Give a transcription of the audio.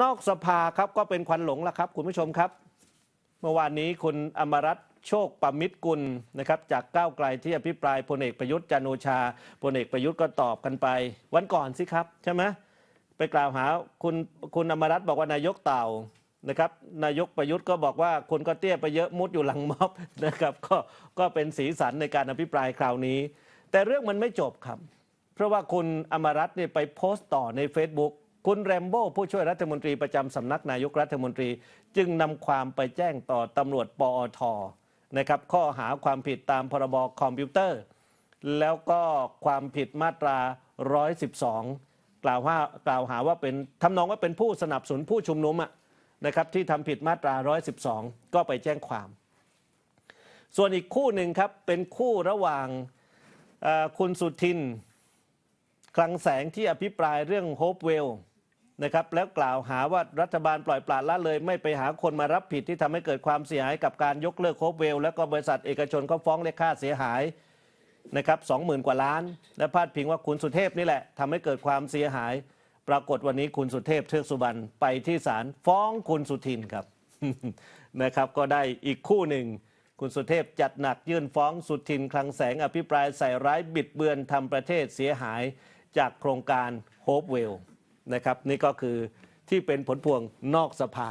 นอกสภาครับก็เป็นควันหลงแล้วครับ คุณผู้ชมครับ เมื่อวานนี้คุณอมรัตโชคปมิตรกุลนะครับจากก้าวไกลที่อภิปรายพลเอกประยุทธ์จันโอชาพลเอกประยุทธ์ก็ตอบกันไป วันก่อนสิครับ ใช่ไหมไปกล่าวหาคุณคุณอมรัตบอกว่านายกเต่านะครับนายกประยุทธ์ก็บอกว่าคนก็เตี้ยไปเยอะมุดอยู่หลังม็อบนะครับก็ก็เป็นสีสันในการอภิปรายคราวนี้ แต่เรื่องมันไม่จบครับ เพราะว่าคุณอมรัตเนี่ยไปโพสต์ต่อใน Facebook คุณแรมโบ้ผู้ช่วยรัฐมนตรีประจำสำนักนายกรัฐมนตรี จึงนำความไปแจ้งต่อตำรวจปอทนะครับข้อหาความผิดตามพรบคอมพิวเตอร์ แล้วก็ความผิดมาตรา 112 กล่าวว่ากล่าวหาว่าเป็นทำนองว่าเป็นผู้สนับสนุนผู้ชุมนุมะนะครับที่ทำผิดมาตรา 112 ก็ไปแจ้งความ ส่วนอีกคู่หนึ่งครับเป็นคู่ระหว่างคุณสุทิน คลังแสงที่อภิปรายเรื่องโฮปเวล นะครับแล้วกล่าวหาว่ารัฐบาลปล่อยปละละเลยไม่ไปหาคนมารับผิดที่ทำให้เกิดความเสียหายกับการยกเลิกโฮปเวล แล้วก็บริษัทเอกชนเขาฟ้องเรียกค่าเสียหายนะครับสองหมื่นกว่าล้าน และพาดพิงว่าคุณสุเทพนี่แหละทำให้เกิดความเสียหาย ปรากฏวันนี้คุณสุเทพเทือกสุบรรณไปที่ศาลฟ้องคุณสุทินครับนะครับ ก็ได้อีกคู่หนึ่ง คุณสุเทพจัดหนักยื่นฟ้องสุทินคลังแสงอภิปรายใส่ร้ายบิดเบือนทำประเทศเสียหายจากโครงการโฮปเวล นะครับนี่ก็คือที่เป็นผลพวงนอกสภา